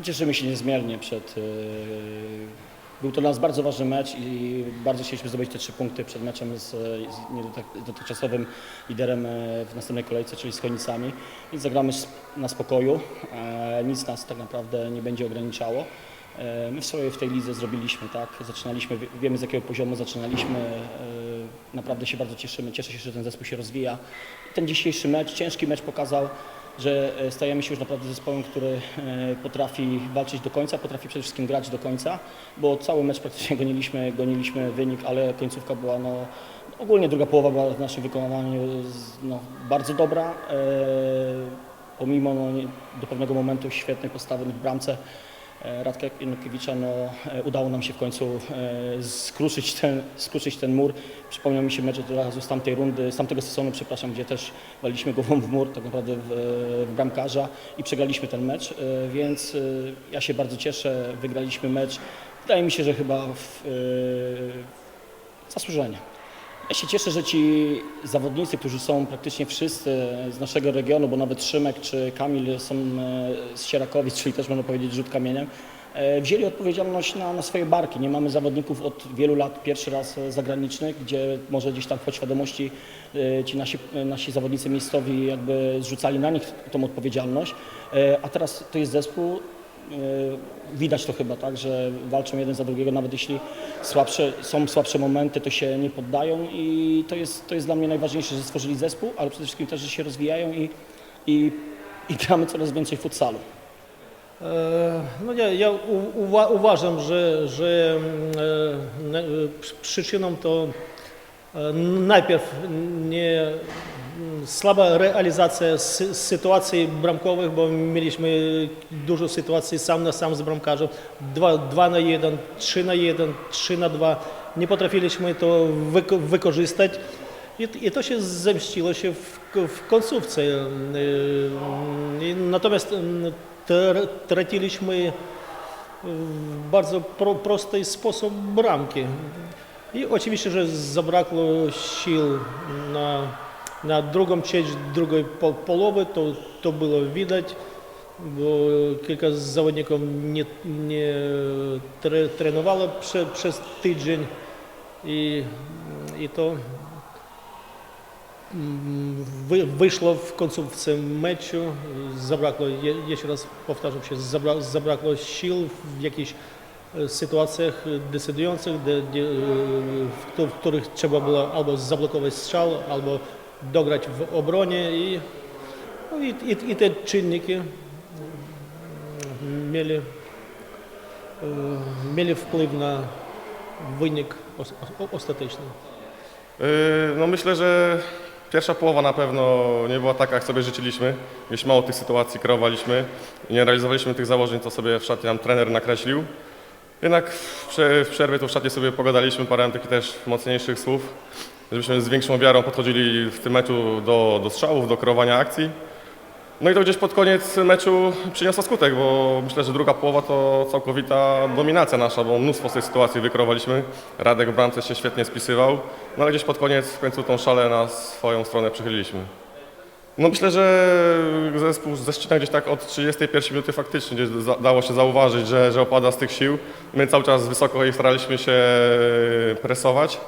No, cieszymy się niezmiernie przed. e, Był to dla nas bardzo ważny mecz i bardzo chcieliśmy zdobyć te trzy punkty przed meczem z, z niedotyk- dotychczasowym liderem e, w następnej kolejce, czyli z Chojnicami. Więc zagramy na spokoju. E, Nic nas tak naprawdę nie będzie ograniczało. My sobie w tej lidze zrobiliśmy, tak? Zaczynaliśmy, wie- wiemy z jakiego poziomu zaczynaliśmy. Naprawdę się bardzo cieszymy. Cieszę się, że ten zespół się rozwija. Ten dzisiejszy mecz, ciężki mecz pokazał, że e, stajemy się już naprawdę zespołem, który e, potrafi walczyć do końca, potrafi przede wszystkim grać do końca, bo cały mecz praktycznie goniliśmy, goniliśmy wynik, ale końcówka była no, ogólnie druga połowa była w naszym wykonaniu no, bardzo dobra. E, pomimo no, do pewnego momentu świetnej postawy w bramce Radka Janukiewicza, no, e, udało nam się w końcu e, skruszyć ten, skruszyć ten mur. Przypomniał mi się mecz od razu z tamtej rundy, z tamtego sezonu, przepraszam, gdzie też waliliśmy głową w mur, tak naprawdę w, w bramkarza i przegraliśmy ten mecz, e, więc e, ja się bardzo cieszę, wygraliśmy mecz. Wydaje mi się, że chyba w, e, zasłużenie. Ja się cieszę, że ci zawodnicy, którzy są praktycznie wszyscy z naszego regionu, bo nawet Szymek czy Kamil są e, z Sierakowic, czyli też można powiedzieć rzut kamieniem, e, wzięli odpowiedzialność na, na swoje barki. Nie mamy zawodników od wielu lat, pierwszy raz e, zagranicznych, gdzie może gdzieś tam w podświadomości ci nasi, nasi zawodnicy miejscowi jakby zrzucali na nich tą odpowiedzialność, a teraz to jest zespół, Widać to chyba tak, że walczą jeden za drugiego, nawet jeśli słabsze, są słabsze momenty, to się nie poddają i to jest, to jest dla mnie najważniejsze, że stworzyli zespół, ale przede wszystkim też, że się rozwijają i, i, i gramy coraz więcej futsalu. E, No ja, ja uwa, uważam, że, że mm, e, e, przyczyną to e, najpierw nie mm, słaba realizacja sy, sytuacji bramkowych, bo mieliśmy dużo sytuacji sam na sam z bramkarzem. 2, 2 na 1, 3 na 1, 3 na 2. Nie potrafiliśmy to wyko, wykorzystać. I, I to się zemściło się w, w końcówce. Yy, i Natomiast mm, tr- traciliśmy w bardzo pro, prosty sposób bramki. I oczywiście, że zabrakło sił na, to mm, wy, wyszło w końcówce meczu, zabrakło, je, jeszcze raz powtarzam się, zabra, zabrakło sił w jakichś e, sytuacjach decydujących, gdzie, gdzie, e, w, któ- w których trzeba było albo zablokować strzał, albo dograć w obronie i, no i, i, i te czynniki mm, mieli, e, mieli wpływ na wynik ostateczny. Yy, No myślę, że pierwsza połowa na pewno nie była taka, jak sobie życzyliśmy. Gdzieś mało tych sytuacji kreowaliśmy i nie realizowaliśmy tych założeń, co sobie w szatni nam trener nakreślił. Jednak w, prze, w przerwie to w szatni sobie pogadaliśmy, parę takich też mocniejszych słów, żebyśmy z większą wiarą podchodzili w tym meczu do, do strzałów, do kreowania akcji. No i to gdzieś pod koniec meczu przyniosło skutek, bo myślę, że druga połowa to całkowita dominacja nasza, bo mnóstwo z tej sytuacji wykreowaliśmy. Radek w bramce się świetnie spisywał, no ale gdzieś pod koniec w końcu tą szalę na swoją stronę przychyliliśmy. No myślę, że zespół ze gdzieś tak od 31 minuty faktycznie gdzieś dało się zauważyć, że, że opada z tych sił. My cały czas wysoko i staraliśmy się presować.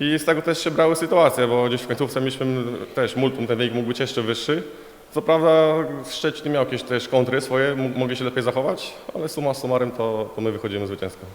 I z tego też się brały sytuacje, bo gdzieś w końcówce mieliśmy też multum, ten wynik mógł być jeszcze wyższy. Co prawda Szczecin miał jakieś też kontry swoje, mogli się lepiej zachować, ale suma summarum to, to my wychodzimy zwycięsko.